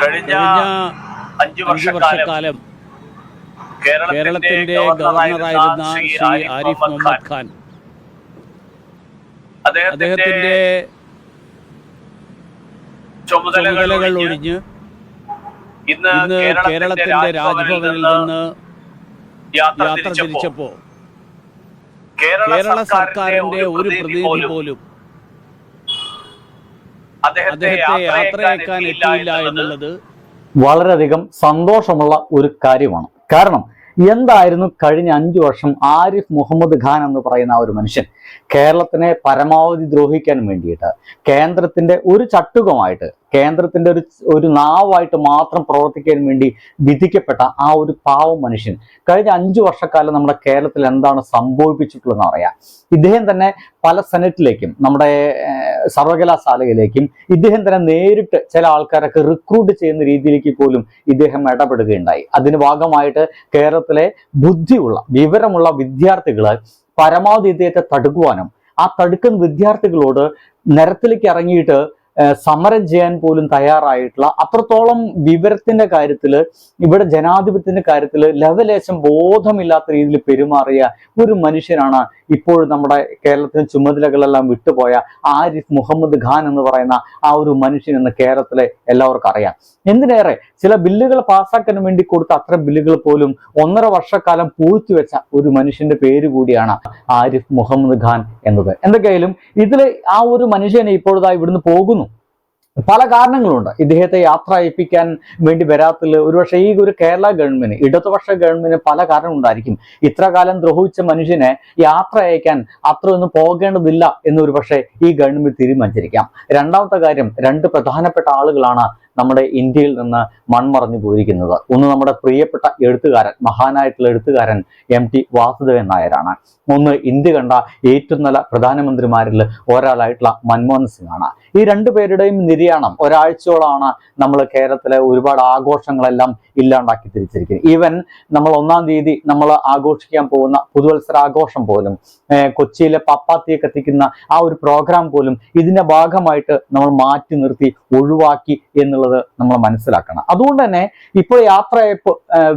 കഴിഞ്ഞ അഞ്ചു വർഷക്കാലം കേരളത്തിന്റെ ഗവർണറായിരുന്ന ശ്രീ ആരിഫ് മുഹമ്മദ് ഖാൻ. അദ്ദേഹത്തിന്റെ ചുമതലകൾ ഒഴിഞ്ഞ് ഇന്ന് കേരളത്തിന്റെ രാജ്ഭവനിൽ നിന്ന് യാത്ര തിരിച്ചപ്പോ കേരള സർക്കാരിന്റെ ഒരു പ്രതിനിധി പോലും അദ്ദേഹത്തെ യാത്രയാക്കാൻ എത്തിയില്ല എന്നുള്ളത് വളരെയധികം സന്തോഷമുള്ള ഒരു കാര്യമാണ്. കാരണം എന്തായിരുന്നു കഴിഞ്ഞ അഞ്ചു വർഷം ആരിഫ് മുഹമ്മദ് ഖാൻ എന്ന് പറയുന്ന ആ ഒരു മനുഷ്യൻ? കേരളത്തിനെ പരമാവധി ദ്രോഹിക്കാൻ വേണ്ടിയിട്ട് കേന്ദ്രത്തിന്റെ ഒരു ചട്ടുകമായിട്ട് കേന്ദ്രത്തിന്റെ ഒരു ഒരു നാവായിട്ട് മാത്രം പ്രവർത്തിക്കാൻ വേണ്ടി വിധിക്കപ്പെട്ട ആ ഒരു പാവം മനുഷ്യൻ കഴിഞ്ഞ അഞ്ചു വർഷക്കാലം നമ്മുടെ കേരളത്തിൽ എന്താണ് സംഭവിപ്പിച്ചിട്ടുള്ളതെന്ന് അറിയാം ഇദ്ദേഹം തന്നെ പല സെനറ്റിലേക്കും നമ്മുടെ സർവകലാശാലയിലേക്കും ഇദ്ദേഹം തന്നെ നേരിട്ട് ചില ആൾക്കാരൊക്കെ റിക്രൂട്ട് ചെയ്യുന്ന രീതിയിലേക്ക് പോലും ഇദ്ദേഹം ഇടപെടുകയുണ്ടായി. അതിന് ഭാഗമായിട്ട് കേരളത്തിലെ ബുദ്ധിയുള്ള വിവരമുള്ള വിദ്യാർത്ഥികൾ പരമാവധി ഇദ്ദേഹത്തെ തടുക്കുവാനും ആ തടുക്കുന്ന വിദ്യാർത്ഥികളോട് നിരത്തിലേക്ക് ഇറങ്ങിയിട്ട് സമരം ചെയ്യാൻ പോലും തയ്യാറായിട്ടുള്ള അത്രത്തോളം വിവരത്തിന്റെ കാര്യത്തിൽ ഇവിടെ ജനാധിപത്യത്തിന്റെ കാര്യത്തിൽ ലവലേശം ബോധമില്ലാത്ത രീതിയിൽ പെരുമാറിയ ഒരു മനുഷ്യനാണ് ഇപ്പോൾ നമ്മുടെ കേരളത്തിന് ചുമതലകളെല്ലാം വിട്ടുപോയ ആരിഫ് മുഹമ്മദ് ഖാൻ എന്ന് പറയുന്ന ആ ഒരു മനുഷ്യൻ എന്ന് കേരളത്തിലെ എല്ലാവർക്കും അറിയാം. എന്തിനേറെ ചില ബില്ലുകൾ പാസ്സാക്കാൻ വേണ്ടി കൊടുത്ത അത്തരം ബില്ലുകൾ പോലും ഒന്നര വർഷക്കാലം പൂഴ്ത്തി വെച്ച ഒരു മനുഷ്യന്റെ പേര് കൂടിയാണ് ആരിഫ് മുഹമ്മദ് ഖാൻ എന്നത്. എന്തൊക്കെയായാലും ഇതിലെ ആ ഒരു മനുഷ്യനെ ഇപ്പോഴതാ ഇവിടുന്ന് പോകുന്നു. പല കാരണങ്ങളുണ്ട്. ഇദ്ദേഹത്തെ യാത്ര അയപ്പിക്കാൻ വേണ്ടി വരാത്തിൽ ഒരുപക്ഷെ ഈ ഒരു കേരള ഗവൺമെന്റ് ഇടതുപക്ഷ ഗവൺമെന്റ് പല കാരണമുണ്ടായിരിക്കും ഇത്ര കാലം ദ്രോഹിച്ച മനുഷ്യനെ യാത്ര അയക്കാൻ അത്രയൊന്നും പോകേണ്ടതില്ല എന്നൊരു പക്ഷേ ഈ ഗവൺമെന്റ് തീരുമാനിച്ചിരിക്കാം. രണ്ടാമത്തെ കാര്യം രണ്ട് പ്രധാനപ്പെട്ട ആളുകളാണ് നമ്മുടെ ഇന്ത്യയിൽ നിന്ന് മൺമറഞ്ഞു പോയിരിക്കുന്നത്. ഒന്ന് നമ്മുടെ പ്രിയപ്പെട്ട എഴുത്തുകാരൻ മഹാനായിട്ടുള്ള എഴുത്തുകാരൻ എം ടി വാസുദേവൻ നായരാണ്. ഒന്ന് ഇന്ത്യ കണ്ട ഏറ്റവും നല്ല പ്രധാനമന്ത്രിമാരിൽ ഒരാളായിട്ടുള്ള മൻമോഹൻ സിംഗ് ആണ് ഈ രണ്ടു പേരുടെയും നിര്യാണം ഒരാഴ്ചയോളമാണ് നമ്മൾ കേരളത്തിലെ ഒരുപാട് ആഘോഷങ്ങളെല്ലാം ഇല്ലാണ്ടാക്കി തിരിച്ചിരിക്കുന്നത്. ഈവൻ നമ്മൾ ഒന്നാം തീയതി നമ്മൾ ആഘോഷിക്കാൻ പോകുന്ന പുതുവത്സര ആഘോഷം പോലും കൊച്ചിയിലെ പപ്പാത്തിയെ കത്തിക്കുന്ന ആ ഒരു പ്രോഗ്രാം പോലും ഇതിന്റെ ഭാഗമായിട്ട് നമ്മൾ മാറ്റി നിർത്തി ഒഴിവാക്കി എന്നുള്ളത് നമ്മൾ മനസ്സിലാക്കണം. അതുകൊണ്ട് തന്നെ ഇപ്പോൾ യാത്ര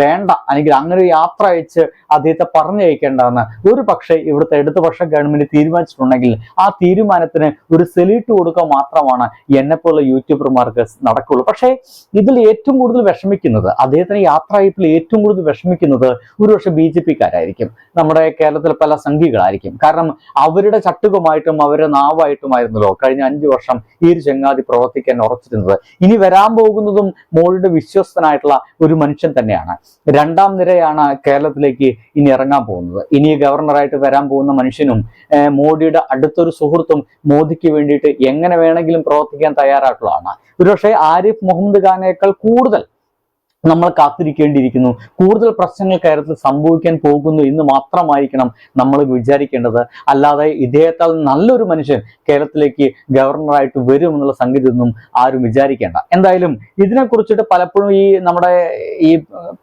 വേണ്ട. അല്ലെങ്കിൽ അങ്ങനെ യാത്ര അയച്ച് അദ്ദേഹത്തെ പറഞ്ഞയക്കേണ്ടതെന്ന് ഒരു പക്ഷേ ഇവിടുത്തെ ഇടതുപക്ഷ ഗവൺമെന്റ് തീരുമാനിച്ചിട്ടുണ്ടെങ്കിൽ ആ തീരുമാനത്തിന് ഒരു സെല്യൂട്ട് കൊടുക്കുക മാത്രമാണ് എന്നെപ്പോലുള്ള യൂട്യൂബർമാർക്ക് നടക്കുള്ളൂ. പക്ഷേ ഇതിൽ ഏറ്റവും കൂടുതൽ വിഷമിക്കുന്നത് അദ്ദേഹത്തിന് യാത്രയപ്പിൽ ഏറ്റവും കൂടുതൽ വിഷമിക്കുന്നത് ഒരുപക്ഷെ ബി ജെ പിക്കാരായിരിക്കും. നമ്മുടെ കേരളത്തിൽ പല സംഘികളായിരിക്കും. കാരണം അവരുടെ ചട്ടുകമായിട്ടും അവരുടെ നാവായിട്ടുമായിരുന്നല്ലോ കഴിഞ്ഞ അഞ്ചു വർഷം ഈ ഒരു ചങ്ങാതി പ്രവർത്തിക്കാൻ ഉറച്ചിരുന്നത്. ഇനി വരാൻ പോകുന്നതും മോഡിയുടെ വിശ്വസ്തനായിട്ടുള്ള ഒരു മനുഷ്യൻ തന്നെയാണ്. രണ്ടാം നിരയാണ് കേരളത്തിലേക്ക് ഇനി ഇറങ്ങാൻ പോകുന്നത്. ഇനി ഗവർണറായിട്ട് വരാൻ പോകുന്ന മനുഷ്യനും മോഡിയുടെ അടുത്തൊരു സുഹൃത്തും മോദിക്ക് വേണ്ടിയിട്ട് എങ്ങനെ വേണമെങ്കിലും പ്രവർത്തിക്കാൻ തയ്യാറായിട്ടുള്ളതാണ്. ഒരുപക്ഷെ ആരിഫ് മുഹമ്മദ് ഖാനേക്കാൾ കൂടുതൽ നമ്മൾ കാത്തിരിക്കേണ്ടിയിരിക്കുന്നു. കൂടുതൽ പ്രശ്നങ്ങൾ കേരളത്തിൽ സംഭവിക്കാൻ പോകുന്നു എന്ന് മാത്രമായിരിക്കണം നമ്മൾ വിചാരിക്കേണ്ടത്. അല്ലാതെ ഇദ്ദേഹത്താൽ നല്ലൊരു മനുഷ്യൻ കേരളത്തിലേക്ക് ഗവർണറായിട്ട് വരും എന്നുള്ള ഒന്നും ആരും വിചാരിക്കേണ്ട. എന്തായാലും ഇതിനെ കുറിച്ചിട്ട് പലപ്പോഴും ഈ നമ്മുടെ ഈ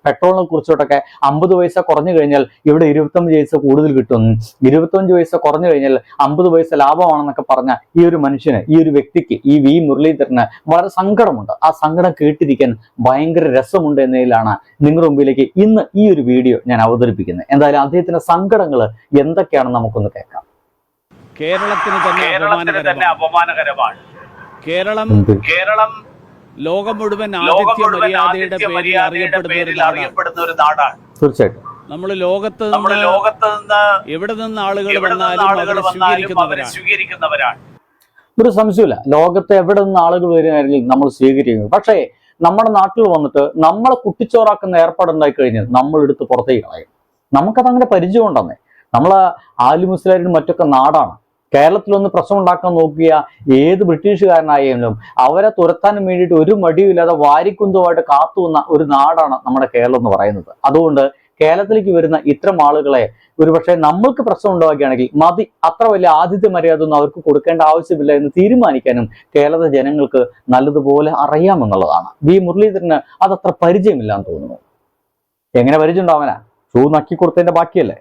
പെട്രോളിനെ കുറിച്ചിട്ടൊക്കെ അമ്പത് പൈസ കുറഞ്ഞു കഴിഞ്ഞാൽ ഇവിടെ ഇരുപത്തഞ്ച് പൈസ കൂടുതൽ കിട്ടും. ഇരുപത്തഞ്ച് പൈസ കുറഞ്ഞു കഴിഞ്ഞാൽ അമ്പത് പൈസ ലാഭമാണെന്നൊക്കെ പറഞ്ഞ ഈ ഒരു മനുഷ്യന് ഈ ഒരു വ്യക്തിക്ക് ഈ വി മുരളീധരന് വളരെ സങ്കടമുണ്ട്. ആ സങ്കടം കേട്ടിരിക്കാൻ ഭയങ്കര രസമുണ്ട്. എന്നതിലാണ് നിങ്ങളുടെ മുമ്പിലേക്ക് ഇന്ന് ഈ ഒരു വീഡിയോ ഞാൻ അവതരിപ്പിക്കുന്നത്. എന്തായാലും അദ്ദേഹത്തിന്റെ സങ്കടങ്ങൾ എന്തൊക്കെയാണെന്ന് നമുക്കൊന്ന് കേൾക്കാം. കേരളത്തിന് തന്നെ തന്നെ അപമാനകരമാണ്. കേരളം കേരളം ലോകം മുഴുവൻ ആതിഥ്യ മര്യാദയുടെ പേരിൽ അറിയപ്പെടുന്ന ഒരു നാടാണ്. തീർച്ചയായിട്ടും. നമ്മൾ ലോകത്ത് നമ്മുടെ ലോകത്ത് നിന്ന് എവിടെ നിന്ന് ആളുകൾ വന്നാലും ആളുകൾ അവരെ സ്വീകരിക്കുന്നവരാണ്. ഒരു സംശയമില്ല ലോകത്ത് എവിടെ നിന്ന് ആളുകൾ വരുമായിരിക്കും നമ്മൾ സ്വീകരിക്കുന്നത്. പക്ഷേ നമ്മുടെ നാട്ടിൽ വന്നിട്ട് നമ്മളെ കുട്ടിച്ചോറാക്കുന്ന ഏർപ്പാടുണ്ടായി കഴിഞ്ഞാൽ നമ്മൾ എടുത്ത് പുറത്തേക്ക് കളയും. നമുക്കത് അങ്ങനെ പരിചയം ഉണ്ടെന്നേ. ആലി മുസ്ലിം മറ്റൊക്കെ നാടാണ്. കേരളത്തിൽ ഒന്ന് പ്രശ്നം ഉണ്ടാക്കാൻ നോക്കിയ ഏത് ബ്രിട്ടീഷുകാരനായാലും അവരെ തുരത്താൻ വേണ്ടിയിട്ട് ഒരു മടിയുമില്ലാതെ വാരിക്കുന്തമായിട്ട് കാത്തുവന്ന ഒരു നാടാണ് നമ്മുടെ കേരളം എന്ന് പറയുന്നത്. അതുകൊണ്ട് കേരളത്തിലേക്ക് വരുന്ന ഇത്തരം ആളുകളെ ഒരുപക്ഷെ നമ്മൾക്ക് പ്രശ്നം ഉണ്ടാവുകയാണെങ്കിൽ മതി അത്ര വലിയ ആതിഥ്യ മര്യാദ ഒന്നും അവർക്ക് കൊടുക്കേണ്ട ആവശ്യമില്ല എന്ന് തീരുമാനിക്കാനും കേരള ജനങ്ങൾക്ക് നല്ലതുപോലെ അറിയാമെന്നുള്ളതാണ്. വി. മുരളീധരന് അതത്ര പരിചയമില്ലാന്ന് തോന്നുന്നു. എങ്ങനെ പരിചയം ഉണ്ടാവനാ ഷൂ നക്കി കൊടുത്തതിന്റെ ബാക്കിയല്ലേ?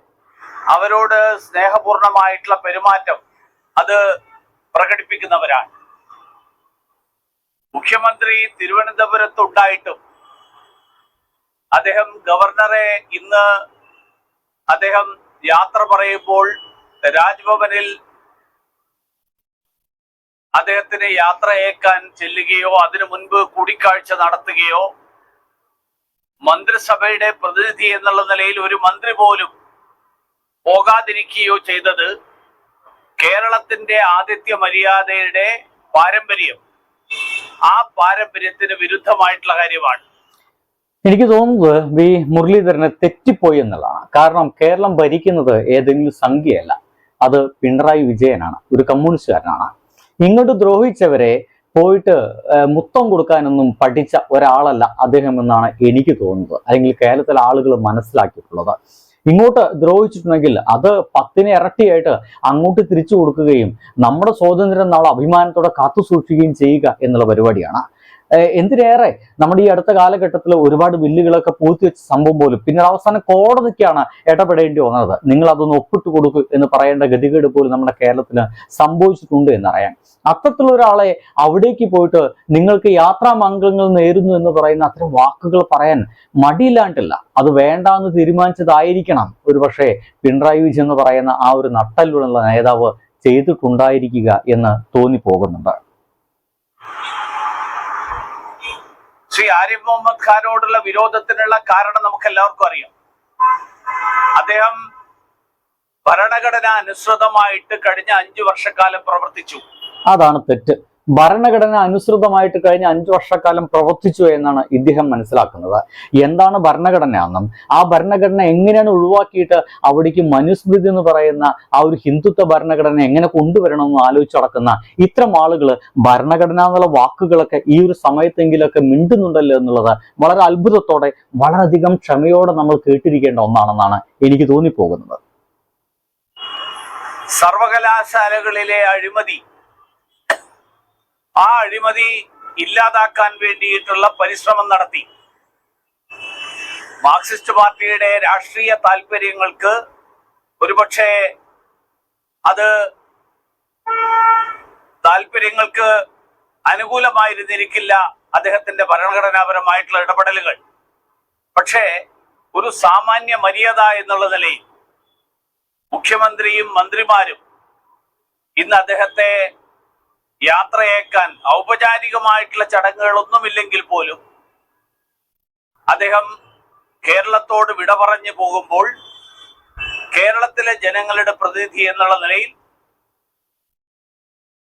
അവരോട് സ്നേഹപൂർണമായിട്ടുള്ള പെരുമാറ്റം അത് പ്രകടിപ്പിക്കുന്നവരാണ്. മുഖ്യമന്ത്രി തിരുവനന്തപുരത്തുണ്ടായിട്ടും അദ്ദേഹം ഗവർണറെ ഇന്ന് അദ്ദേഹം യാത്ര പറയുമ്പോൾ രാജ്ഭവനിൽ അദ്ദേഹത്തിന് യാത്രയേക്കാൻ ചെല്ലുകയോ അതിനു മുൻപ് കൂടിക്കാഴ്ച നടത്തുകയോ മന്ത്രിസഭയുടെ പ്രതിനിധി എന്നുള്ള നിലയിൽ ഒരു മന്ത്രി പോലും പോകാതിരിക്കുകയോ ചെയ്തത് കേരളത്തിന്റെ ആതിഥ്യ മര്യാദയുടെ പാരമ്പര്യം. ആ പാരമ്പര്യത്തിന് വിരുദ്ധമായിട്ടുള്ള കാര്യമാണ്. എനിക്ക് തോന്നുന്നത് വി മുരളീധരന് തെറ്റിപ്പോയി എന്നുള്ളതാണ്. കാരണം കേരളം ഭരിക്കുന്നത് ഏതെങ്കിലും സംഖ്യയല്ല അത് പിണറായി വിജയനാണ് ഒരു കമ്മ്യൂണിസ്റ്റുകാരനാണ്. ഇങ്ങോട്ട് ദ്രോഹിച്ചവരെ പോയിട്ട് മുത്തം കൊടുക്കാനൊന്നും പഠിച്ച ഒരാളല്ല അദ്ദേഹം എന്നാണ് എനിക്ക് തോന്നുന്നത്. അല്ലെങ്കിൽ കേരളത്തിലെ ആളുകൾ മനസ്സിലാക്കിയിട്ടുള്ളത്. ഇങ്ങോട്ട് ദ്രോഹിച്ചിട്ടുണ്ടെങ്കിൽ അത് പത്തിനെ ഇരട്ടിയായിട്ട് അങ്ങോട്ട് തിരിച്ചു കൊടുക്കുകയും നമ്മുടെ സ്വാതന്ത്ര്യം നമ്മൾ അഭിമാനത്തോടെ കാത്തു സൂക്ഷിക്കുകയും ചെയ്യുക എന്നുള്ള പരിപാടിയാണ്. എന്തിനേറെ നമ്മുടെ ഈ അടുത്ത കാലഘട്ടത്തിൽ ഒരുപാട് ബില്ലുകളൊക്കെ പൂഴ്ത്തിവെച്ച സംഭവം പോലും. പിന്നീട് അവസാനം കോടതിക്കാണ് ഇടപെടേണ്ടി വന്നത്. നിങ്ങൾ അതൊന്ന് ഒപ്പിട്ട് കൊടുക്കൂ എന്ന് പറയേണ്ട ഗതികേട് പോലും നമ്മുടെ കേരളത്തിൽ സംഭവിച്ചിട്ടുണ്ട് എന്നറിയാം. അത്തരത്തിലുള്ള ഒരാളെ അവിടേക്ക് പോയിട്ട് നിങ്ങൾക്ക് യാത്രാ മംഗളങ്ങൾ നേരുന്നു എന്ന് പറയുന്ന അത്തരം വാക്കുകൾ പറയാൻ മടിയില്ലാണ്ടില്ല. അത് വേണ്ട എന്ന് തീരുമാനിച്ചതായിരിക്കണം. ഒരു പക്ഷേ പിണറായി വിജയൻ എന്ന് പറയുന്ന ആ ഒരു നട്ടലുള്ള നേതാവ് ചെയ്തിട്ടുണ്ടായിരിക്കുക എന്ന് തോന്നിപ്പോകുന്നുണ്ട്. ശ്രീ ആരിഫ് മുഹമ്മദ് ഖാനോടുള്ള വിരോധത്തിനുള്ള കാരണം നമുക്ക് എല്ലാവർക്കും അറിയാം. അദ്ദേഹം ഭരണഘടന അനുസൃതമായിട്ട് കഴിഞ്ഞ അഞ്ചു വർഷക്കാലം പ്രവർത്തിച്ചു. അതാണ് തെറ്റ്. ഭരണഘടന അനുസൃതമായിട്ട് കഴിഞ്ഞ അഞ്ചു വർഷക്കാലം പ്രവർത്തിച്ചു എന്നാണ് ഇദ്ദേഹം മനസ്സിലാക്കുന്നത്. എന്താണ് ഭരണഘടന എന്നും ആ ഭരണഘടന എങ്ങനെയാണ് ഒഴിവാക്കിയിട്ട് അവിടേക്ക് മനുസ്മൃതി എന്ന് പറയുന്ന ആ ഒരു ഹിന്ദുത്വ ഭരണഘടന എങ്ങനെ കൊണ്ടുവരണമെന്ന് ആലോചിച്ചു നടക്കുന്ന ഇത്തരം ആളുകൾ ഭരണഘടന എന്നുള്ള വാക്കുകളൊക്കെ ഈ ഒരു സമയത്തെങ്കിലൊക്കെ മിണ്ടുന്നുണ്ടല്ലോ എന്നുള്ളത് വളരെ അത്ഭുതത്തോടെ വളരെയധികം ക്ഷമയോടെ നമ്മൾ കേട്ടിരിക്കേണ്ട ഒന്നാണെന്നാണ് എനിക്ക് തോന്നിപ്പോകുന്നത്. സർവകലാശാലകളിലെ അഴിമതി ആ അഴിമതി ഇല്ലാതാക്കാൻ വേണ്ടിയിട്ടുള്ള പരിശ്രമം നടത്തി. മാർക്സിസ്റ്റ് പാർട്ടിയുടെ രാഷ്ട്രീയ താല്പര്യങ്ങൾക്ക് ഒരുപക്ഷെ അത് താല്പര്യങ്ങൾക്ക് അനുകൂലമായിരുന്നിരിക്കില്ല അദ്ദേഹത്തിന്റെ ഭരണഘടനാപരമായിട്ടുള്ള ഇടപെടലുകൾ. പക്ഷേ ഒരു സാമാന്യ മര്യാദ എന്നുള്ള നിലയിൽ മുഖ്യമന്ത്രിയും മന്ത്രിമാരും ഇന്ന് അദ്ദേഹത്തെ യാത്രയേക്കാൻ ഔപചാരികമായിട്ടുള്ള ചടങ്ങുകളൊന്നുമില്ലെങ്കിൽ പോലും അദ്ദേഹം കേരളത്തോട് വിട പറഞ്ഞു പോകുമ്പോൾ കേരളത്തിലെ ജനങ്ങളുടെ പ്രതിനിധി എന്നുള്ള നിലയിൽ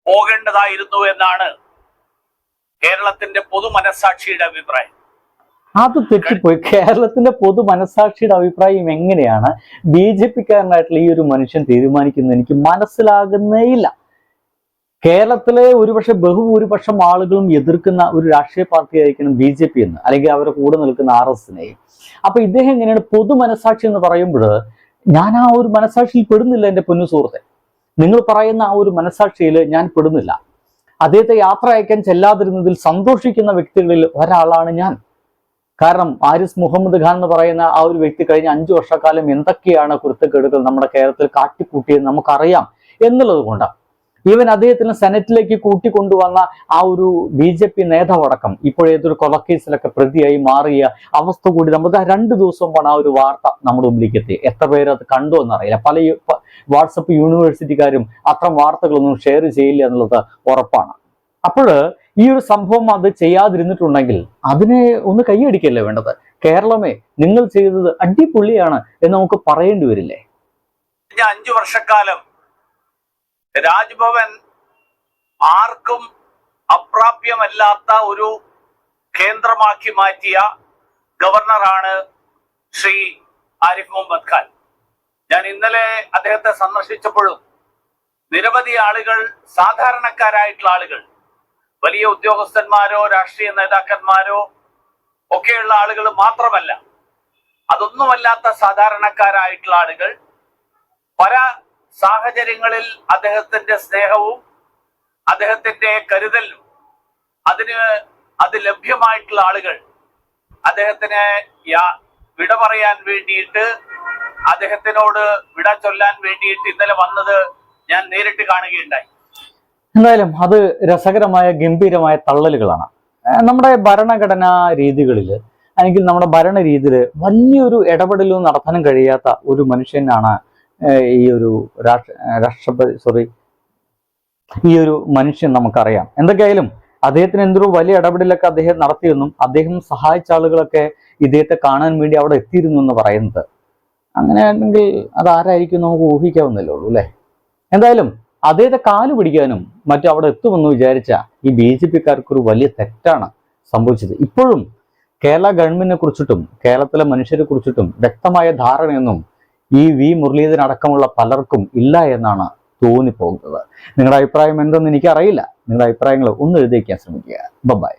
പോകേണ്ടതായിരുന്നു എന്നാണ് കേരളത്തിന്റെ പൊതു മനസാക്ഷിയുടെ അഭിപ്രായം. അത് തെറ്റിപ്പോയി. കേരളത്തിന്റെ പൊതു മനസാക്ഷിയുടെ അഭിപ്രായം എങ്ങനെയാണ്? ബി ജെ പിക്കാരനായിട്ടുള്ള ഈ ഒരു മനുഷ്യൻ തീരുമാനിക്കുന്നത് എനിക്ക് മനസ്സിലാകുന്നേയില്ല കേരളത്തിലെ ഒരുപക്ഷെ ബഹുഭൂരിപക്ഷം ആളുകളും എതിർക്കുന്ന ഒരു രാഷ്ട്രീയ പാർട്ടി ആയിരിക്കണം ബി ജെ പി എന്ന് അല്ലെങ്കിൽ അവരെ കൂടെ നിൽക്കുന്ന ആർ എസിനെ അപ്പൊ ഇദ്ദേഹം എങ്ങനെയാണ് പൊതു മനസാക്ഷി എന്ന് പറയുമ്പോൾ ഞാൻ ആ ഒരു മനസാക്ഷിയിൽ പെടുന്നില്ല എന്റെ പൊന്നു സുഹൃത്തെ. നിങ്ങൾ പറയുന്ന ആ ഒരു മനസാക്ഷിയിൽ ഞാൻ പെടുന്നില്ല. അദ്ദേഹത്തെ യാത്ര അയക്കാൻ ചെല്ലാതിരുന്നതിൽ സന്തോഷിക്കുന്ന വ്യക്തികളിൽ ഒരാളാണ് ഞാൻ. കാരണം ആരിസ് മുഹമ്മദ് ഖാൻ എന്ന് പറയുന്ന ആ ഒരു വ്യക്തി കഴിഞ്ഞ അഞ്ചു വർഷക്കാലം എന്തൊക്കെയാണ് കുരുത്തക്കേടുകൾ നമ്മുടെ കേരളത്തിൽ കാട്ടിക്കൂട്ടിയത് നമുക്കറിയാം. എന്നുള്ളത് കൊണ്ടാണ്. ഈവൻ അദ്ദേഹത്തിന് സെനറ്റിലേക്ക് കൂട്ടിക്കൊണ്ടുവന്ന ആ ഒരു ബി ജെ പി നേതാവടക്കം ഇപ്പോഴേതൊരു കൊലക്കേസിലൊക്കെ പ്രതിയായി മാറിയ അവസ്ഥ കൂടി നമ്മൾ രണ്ട് ദിവസം മുമ്പാണ് ആ ഒരു വാർത്ത നമ്മുടെ മുമ്പിലേക്ക് എത്തി. എത്ര പേര് അത് കണ്ടു എന്നറിയില്ല. പല വാട്സപ്പ് യൂണിവേഴ്സിറ്റിക്കാരും അത്തരം വാർത്തകളൊന്നും ഷെയർ ചെയ്യില്ല എന്നുള്ളത് ഉറപ്പാണ്. അപ്പോൾ ഈ ഒരു സംഭവം അത് ചെയ്യാതിരുന്നിട്ടുണ്ടെങ്കിൽ അതിനെ ഒന്ന് കൈയടിക്കല്ലേ വേണ്ടത്? കേരളമേ നിങ്ങൾ ചെയ്തത് അടിപൊളിയാണ് എന്ന് നമുക്ക് പറയേണ്ടി വരില്ലേ? അഞ്ചു വർഷക്കാലം രാജ്ഭവൻ ആർക്കും അപ്രാപ്യമല്ലാത്ത ഒരു കേന്ദ്രമാക്കി മാറ്റിയ ഗവർണറാണ് ശ്രീ ആരിഫ് മുഹമ്മദ് ഖാൻ. ഞാൻ ഇന്നലെ അദ്ദേഹത്തെ സന്ദർശിച്ചപ്പോഴും നിരവധി ആളുകൾ സാധാരണക്കാരായിട്ടുള്ള ആളുകൾ വലിയ ഉദ്യോഗസ്ഥന്മാരോ രാഷ്ട്രീയ നേതാക്കന്മാരോ ഒക്കെയുള്ള ആളുകൾ മാത്രമല്ല അതൊന്നുമല്ലാത്ത സാധാരണക്കാരായിട്ടുള്ള ആളുകൾ പല സാഹചര്യങ്ങളിൽ അദ്ദേഹത്തിന്റെ സ്നേഹവും അദ്ദേഹത്തിന്റെ കരുതലും അതിന് അത് ലഭ്യമായിട്ടുള്ള ആളുകൾ അദ്ദേഹത്തിന് വിട പറയാൻ വേണ്ടിയിട്ട് അദ്ദേഹത്തിനോട് വിട ചൊല്ലാൻ വേണ്ടിയിട്ട് ഇന്നലെ വന്നത് ഞാൻ നേരിട്ട് കാണുകയുണ്ടായി. എന്തായാലും അത് രസകരമായ ഗംഭീരമായ തള്ളലുകളാണ്. നമ്മുടെ ഭരണഘടനാ രീതികളിൽ അല്ലെങ്കിൽ നമ്മുടെ ഭരണ രീതിയിൽ വലിയൊരു ഇടപെടലും നടത്താനും കഴിയാത്ത ഒരു മനുഷ്യനാണ് ഈ ഒരു രാഷ്ട്ര രാഷ്ട്രപതി സോറി ഈ ഒരു മനുഷ്യൻ നമുക്കറിയാം. എന്തൊക്കെയായാലും അദ്ദേഹത്തിന് എന്തൊരു വലിയ ഇടപെടലൊക്കെ അദ്ദേഹം നടത്തിയെന്നും അദ്ദേഹം സഹായിച്ച ആളുകളൊക്കെ ഇദ്ദേഹത്തെ കാണാൻ വേണ്ടി അവിടെ എത്തിയിരുന്നു എന്ന് പറയുന്നത്. അങ്ങനെയാണെങ്കിൽ അത് ആരായിരിക്കും നമുക്ക് ഊഹിക്കാവുന്നല്ലേ ഉള്ളൂ അല്ലേ? എന്തായാലും അദ്ദേഹത്തെ കാൽ പിടിക്കാനും മറ്റും അവിടെ എത്തുമെന്ന് വിചാരിച്ച ഈ ബി ജെ പിക്കാർക്കൊരു വലിയ തെറ്റാണ് സംഭവിച്ചത്. ഇപ്പോഴും കേരള ഗവൺമെന്റിനെ കുറിച്ചിട്ടും കേരളത്തിലെ മനുഷ്യരെ കുറിച്ചിട്ടും വ്യക്തമായ ധാരണയൊന്നും ഈ വി മുരളീധരൻ അടക്കമുള്ള പലർക്കും ഇല്ല എന്നാണ് തോന്നിപ്പോകുന്നത്. നിങ്ങളുടെ അഭിപ്രായം എന്തെന്ന് എനിക്കറിയില്ല. നിങ്ങളുടെ അഭിപ്രായങ്ങൾ ഒന്ന് എഴുതിക്കാൻ ശ്രമിക്കുക. ബൈ